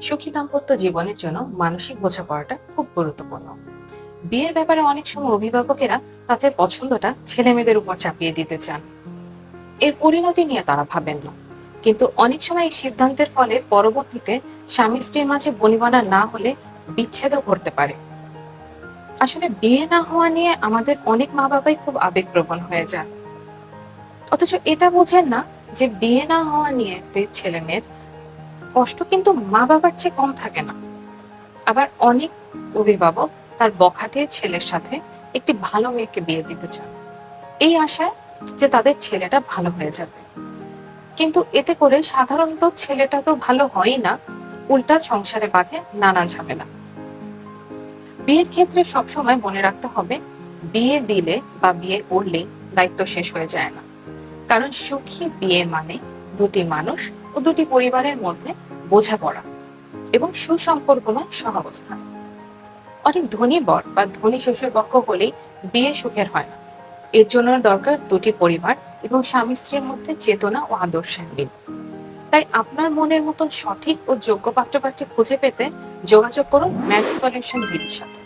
সুখী দাম্পত্য জীবনের জন্য মানসিক বোঝাপড়াটা খুব গুরুত্বপূর্ণ। বিয়ের ব্যাপারে অনেক সময় অভিভাবকেরা তাদের পছন্দটা ছেলে মেয়েদের উপর চাপিয়ে দিতে চান। এর পরিণতি নিয়ে তারা ভাবেন না। কিন্তু অনেক সময় এই সিদ্ধান্তের ফলে পরবর্তীতে স্বামী স্ত্রীর মাঝে বনিবনা না হলে বিচ্ছেদও ঘটতে পারে। আসলে বিয়ে না হওয়া নিয়ে আমাদের অনেক মা বাবাই খুব আবেগপ্রবণ হয়ে যান। অথচ এটা বোঝেন না যে বিয়ে না হওয়া নিয়ে ছেলে মেয়ের কষ্ট কিন্তু মা বাবার চেয়ে কম থাকে না। আবার অনেক অভিভাবক তার বখাটে ছেলের সাথে একটি ভালো মেয়েকে বিয়ে দিতে চান। এই আশায় যে তাদের ছেলেটা ভালো হয়ে যাবে। কিন্তু এতে করে সাধারণত ছেলেটা তো ভালো হয়ই না, উল্টা সংসারে বাঁধে নানা ঝামেলা। বিয়ের ক্ষেত্রে সবসময় মনে রাখতে হবে, বিয়ে দিলে বা বিয়ে করলেই দায়িত্ব শেষ হয়ে যায় না। কারণ সুখী বিয়ে মানে দুটি মানুষ ও দুটি পরিবারের মধ্যে বোঝাপড়া এবং সুসম্পর্কময় সহাবস্থান অনেক ধনী বর বা ধনী শ্বশুর পক্ষ হলেই বিয়ে সুখের হয় না। এর জন্য দরকার দুটি পরিবার এবং স্বামী স্ত্রীর মধ্যে চেতনা ও আদর্শের মিল। তাই আপনার মনের মতন সঠিক ও যোগ্য পাত্রপাত্রী খুঁজে পেতে যোগাযোগ করুন ম্যারেজ সলিউশন বিডির সাথে।